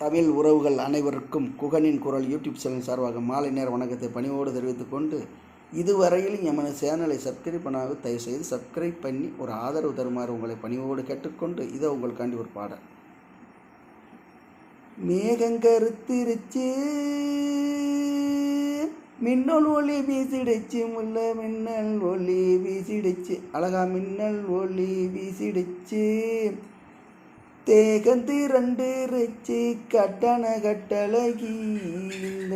தமிழ் உறவுகள் அனைவருக்கும் குகனின் குரல் யூடியூப் சேனல் சார்பாக மாலை நேர வணக்கத்தை பணிவோடு தெரிவித்துக்கொண்டு இதுவரையிலும் இதுவரையில் எமது சேனலை சப்ஸ்கிரைப் பண்ணாத தயவு செய்து சப்ஸ்கிரைப் பண்ணி ஒரு ஆதரவு தருமாறு உங்களை பணிவோடு கேட்டுக்கொண்டு இதை உங்களுக்காண்டி ஒரு பாடல். மேகங்கருத்திருச்சு மின்னல் ஒளி வீசிடுச்சு முல்ல மின்னல் ஒளி வீசிடுச்சு அழகா மின்னல் ஒளி வீசிடுச்சு. தேகந்திரண்டிருச்சு கட்டண கட்டழகியில்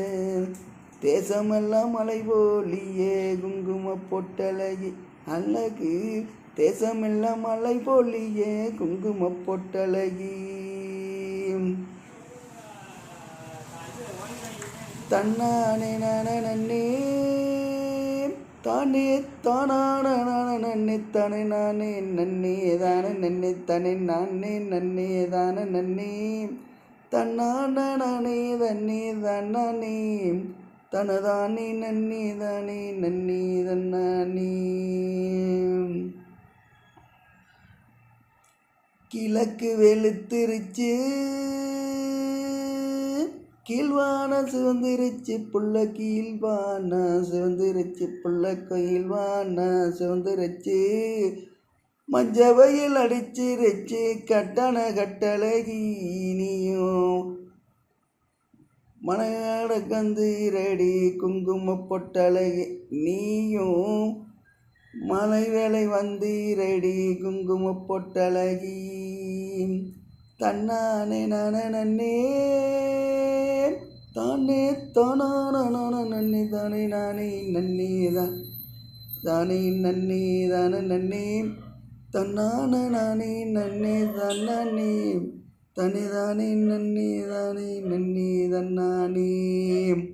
தேசமெல்லாம் மலை போலியே குங்கும பொட்டழகி அழகு. தேசமெல்லாம் மலை போலியே குங்கும பொட்டழகி. தன்னானே நன்னே தானே தானான நன்னே தானே நானே நன்னே தானே நன்னே தானே நானே நன்னே தானே நன்னே. தன்னான நானே தன்னே தன்னானே தனதானே நன்னே தானே நன்னே தன்னானே கிழக்கு வெளுத்திருச்சு. கீழ்வான சிவந்திருச்சி புள்ள கீழ்வான சிவந்திருச்சி புள்ள கீழ்வான சிவந்திருச்சி. மஞ்சவையில் அடிச்சிருச்சு கட்டண கட்டழகி நீயும். மனையாட கந்திரடி குங்கும பொட்டழகி நீயும். மலை வேலை வந்தீரடி குங்கும பொட்டழகி தன்னானே நான நன்னே. தானே தானான நன்னி தானே நானே நன்னே தான் தானே நன்னே தான நன்னே. தன்னான நானே நன்னே தன்னே நானே. தனி தானே நன்னே தானே நன்னே தன்னானே.